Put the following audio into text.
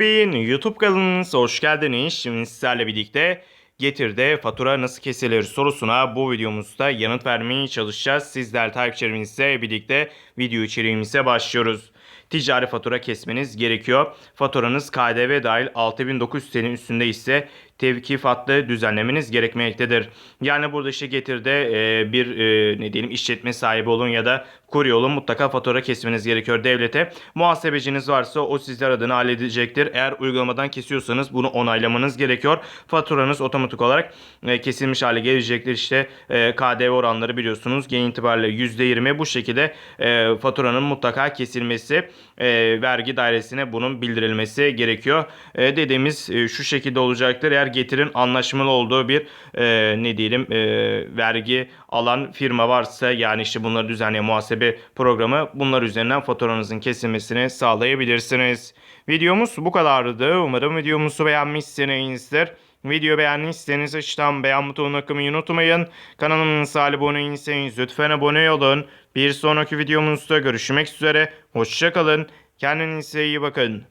Beyin YouTube kanalınıza hoş geldiniz. Şimdi sizlerle birlikte Getir'de fatura nasıl kesilir sorusuna bu videomuzda yanıt vermeye çalışacağız. Sizler takipçilerimizle birlikte video içeriğimize başlıyoruz. Ticari fatura kesmeniz gerekiyor. Faturanız KDV dahil 6900 TL'nin üstünde ise tevkifatlı düzenlemeniz gerekmektedir. Yani burada işte Getir'de e, bir e, ne diyelim işletme sahibi olun ya da kurye olun mutlaka fatura kesmeniz gerekiyor devlete. Muhasebeciniz varsa o sizler adına halledecektir. Eğer uygulamadan kesiyorsanız bunu onaylamanız gerekiyor. Faturanız otomatik olarak e, kesilmiş hale gelecektir. İşte e, KDV oranları biliyorsunuz genel itibariyle %20 bu şekilde e, faturanın mutlaka kesilmesi e, vergi dairesine bunun bildirilmesi gerekiyor. E, dediğimiz e, şu şekilde olacaktır. Eğer getirin anlaşmalı olduğu bir e, ne diyelim e, vergi alan firma varsa yani işte bunları düzenleyen muhasebe programı bunlar üzerinden faturanızın kesilmesini sağlayabilirsiniz. Videomuz bu kadardı. Umarım videomuzu beğenmişsinizdir. Video beğendiyseniz aşağıdan beğen butonuna kılmayı unutmayın. Kanalımıza abone değilseniz lütfen abone olun. Bir sonraki videomuzda görüşmek üzere. Hoşçakalın. Kendinize iyi bakın.